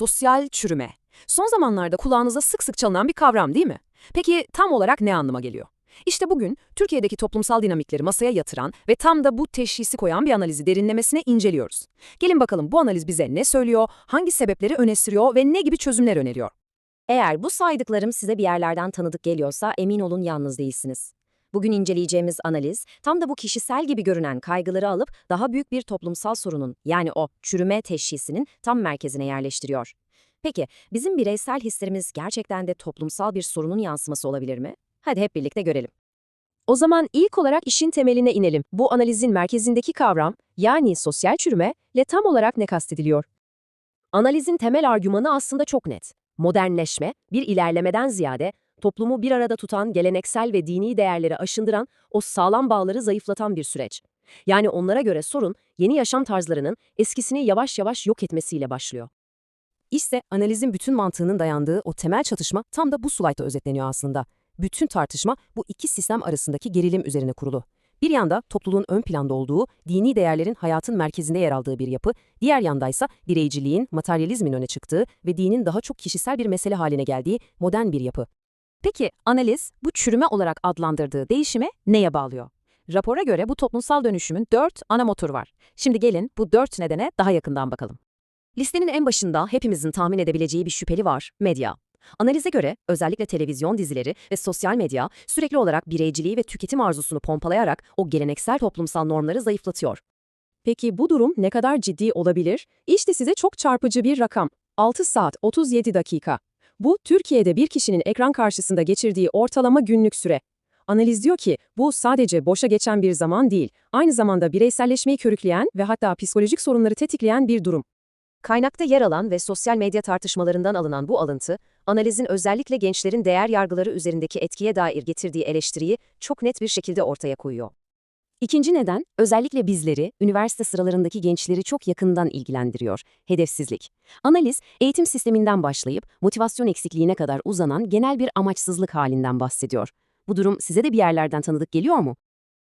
sosyal çürüme. Son zamanlarda kulağınıza sık sık çalınan bir kavram değil mi? Peki tam olarak ne anlama geliyor? İşte bugün Türkiye'deki toplumsal dinamikleri masaya yatıran ve tam da bu teşhisi koyan bir analizi derinlemesine inceliyoruz. Gelin bakalım bu analiz bize ne söylüyor, hangi sebepleri öne sürüyor ve ne gibi çözümler öneriyor? Eğer bu saydıklarım size bir yerlerden tanıdık geliyorsa emin olun yalnız değilsiniz. Bugün inceleyeceğimiz analiz tam da bu kişisel gibi görünen kaygıları alıp daha büyük bir toplumsal sorunun yani o çürüme teşhisinin tam merkezine yerleştiriyor. Peki bizim bireysel hislerimiz gerçekten de toplumsal bir sorunun yansıması olabilir mi? Hadi hep birlikte görelim. O zaman ilk olarak işin temeline inelim. Bu analizin merkezindeki kavram, yani sosyal çürüme, ile tam olarak ne kastediliyor? Analizin temel argümanı aslında çok net. Modernleşme, bir ilerlemeden ziyade toplumu bir arada tutan, geleneksel ve dini değerleri aşındıran, o sağlam bağları zayıflatan bir süreç. Yani onlara göre sorun, yeni yaşam tarzlarının eskisini yavaş yavaş yok etmesiyle başlıyor. İşte analizin bütün mantığının dayandığı o temel çatışma tam da bu slaytta özetleniyor aslında. Bütün tartışma bu iki sistem arasındaki gerilim üzerine kurulu. Bir yanda topluluğun ön planda olduğu, dini değerlerin hayatın merkezinde yer aldığı bir yapı, diğer yandaysa bireyciliğin, materyalizmin öne çıktığı ve dinin daha çok kişisel bir mesele haline geldiği modern bir yapı. Peki analiz bu çürüme olarak adlandırdığı değişime neye bağlıyor? Rapora göre bu toplumsal dönüşümün dört ana motoru var. Şimdi gelin bu dört nedene daha yakından bakalım. Listenin en başında hepimizin tahmin edebileceği bir şüpheli var, medya. Analize göre özellikle televizyon dizileri ve sosyal medya sürekli olarak bireyciliği ve tüketim arzusunu pompalayarak o geleneksel toplumsal normları zayıflatıyor. Peki bu durum ne kadar ciddi olabilir? İşte size çok çarpıcı bir rakam. 6 saat 37 dakika. Bu Türkiye'de bir kişinin ekran karşısında geçirdiği ortalama günlük süre. Analiz diyor ki bu sadece boşa geçen bir zaman değil, aynı zamanda bireyselleşmeyi körükleyen ve hatta psikolojik sorunları tetikleyen bir durum. Kaynakta yer alan ve sosyal medya tartışmalarından alınan bu alıntı, analizin özellikle gençlerin değer yargıları üzerindeki etkiye dair getirdiği eleştiriyi çok net bir şekilde ortaya koyuyor. İkinci neden, özellikle bizleri, üniversite sıralarındaki gençleri çok yakından ilgilendiriyor, hedefsizlik. Analiz, eğitim sisteminden başlayıp motivasyon eksikliğine kadar uzanan genel bir amaçsızlık halinden bahsediyor. Bu durum size de bir yerlerden tanıdık geliyor mu?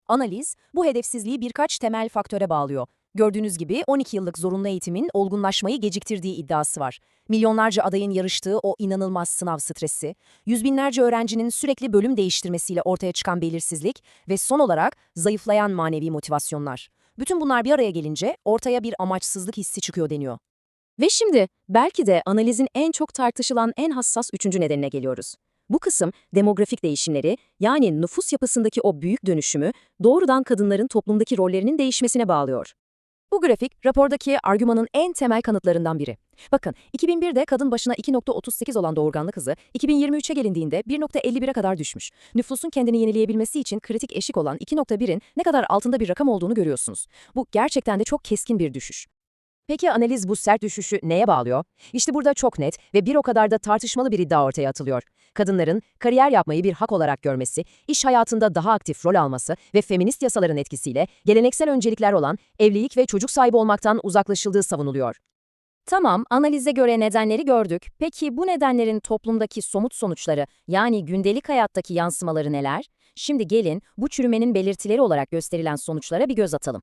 Analiz, bu hedefsizliği birkaç temel faktöre bağlıyor. Gördüğünüz gibi 12 yıllık zorunlu eğitimin olgunlaşmayı geciktirdiği iddiası var. Milyonlarca adayın yarıştığı o inanılmaz sınav stresi, yüz binlerce öğrencinin sürekli bölüm değiştirmesiyle ortaya çıkan belirsizlik ve son olarak zayıflayan manevi motivasyonlar. Bütün bunlar bir araya gelince ortaya bir amaçsızlık hissi çıkıyor deniyor. Ve şimdi belki de analizin en çok tartışılan en hassas üçüncü nedenine geliyoruz. Bu kısım demografik değişimleri yani nüfus yapısındaki o büyük dönüşümü doğrudan kadınların toplumdaki rollerinin değişmesine bağlıyor. Bu grafik, rapordaki argümanın en temel kanıtlarından biri. Bakın, 2001'de kadın başına 2.38 olan doğurganlık hızı, 2023'e gelindiğinde 1.51'e kadar düşmüş. Nüfusun kendini yenileyebilmesi için kritik eşik olan 2.1'in ne kadar altında bir rakam olduğunu görüyorsunuz. Bu gerçekten de çok keskin bir düşüş. Peki analiz bu sert düşüşü neye bağlıyor? İşte burada çok net ve bir o kadar da tartışmalı bir iddia ortaya atılıyor. Kadınların kariyer yapmayı bir hak olarak görmesi, iş hayatında daha aktif rol alması ve feminist yasaların etkisiyle geleneksel öncelikler olan evlilik ve çocuk sahibi olmaktan uzaklaşıldığı savunuluyor. Tamam, analize göre nedenleri gördük. Peki bu nedenlerin toplumdaki somut sonuçları, yani gündelik hayattaki yansımaları neler? Şimdi gelin bu çürümenin belirtileri olarak gösterilen sonuçlara bir göz atalım.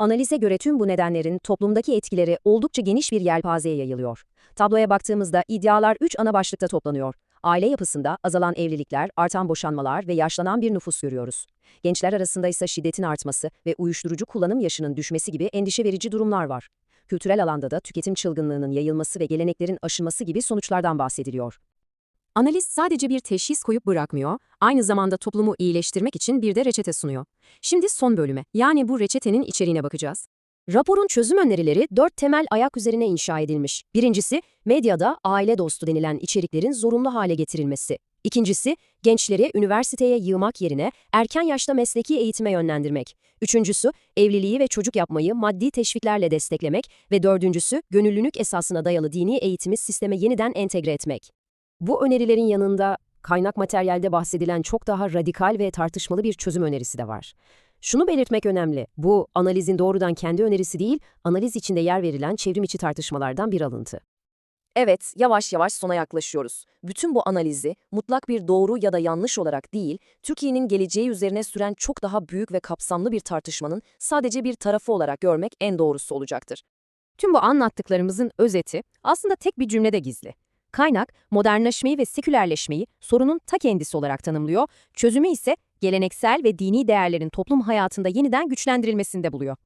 Analize göre tüm bu nedenlerin toplumdaki etkileri oldukça geniş bir yelpazeye yayılıyor. Tabloya baktığımızda iddialar üç ana başlıkta toplanıyor. Aile yapısında azalan evlilikler, artan boşanmalar ve yaşlanan bir nüfus görüyoruz. Gençler arasında ise şiddetin artması ve uyuşturucu kullanım yaşının düşmesi gibi endişe verici durumlar var. Kültürel alanda da tüketim çılgınlığının yayılması ve geleneklerin aşılması gibi sonuçlardan bahsediliyor. Analiz sadece bir teşhis koyup bırakmıyor, aynı zamanda toplumu iyileştirmek için bir de reçete sunuyor. Şimdi son bölüme, yani bu reçetenin içeriğine bakacağız. Raporun çözüm önerileri dört temel ayak üzerine inşa edilmiş. Birincisi, medyada aile dostu denilen içeriklerin zorunlu hale getirilmesi. İkincisi, gençleri üniversiteye yığmak yerine erken yaşta mesleki eğitime yönlendirmek. Üçüncüsü, evliliği ve çocuk yapmayı maddi teşviklerle desteklemek ve dördüncüsü, gönüllülük esasına dayalı dini eğitimi sisteme yeniden entegre etmek. Bu önerilerin yanında kaynak materyalde bahsedilen çok daha radikal ve tartışmalı bir çözüm önerisi de var. Şunu belirtmek önemli, bu analizin doğrudan kendi önerisi değil, analiz içinde yer verilen çevrim içi tartışmalardan bir alıntı. Evet, yavaş yavaş sona yaklaşıyoruz. Bütün bu analizi mutlak bir doğru ya da yanlış olarak değil, Türkiye'nin geleceği üzerine süren çok daha büyük ve kapsamlı bir tartışmanın sadece bir tarafı olarak görmek en doğrusu olacaktır. Tüm bu anlattıklarımızın özeti aslında tek bir cümlede gizli. Kaynak, modernleşmeyi ve sekülerleşmeyi sorunun ta kendisi olarak tanımlıyor, çözümü ise geleneksel ve dini değerlerin toplum hayatında yeniden güçlendirilmesinde buluyor.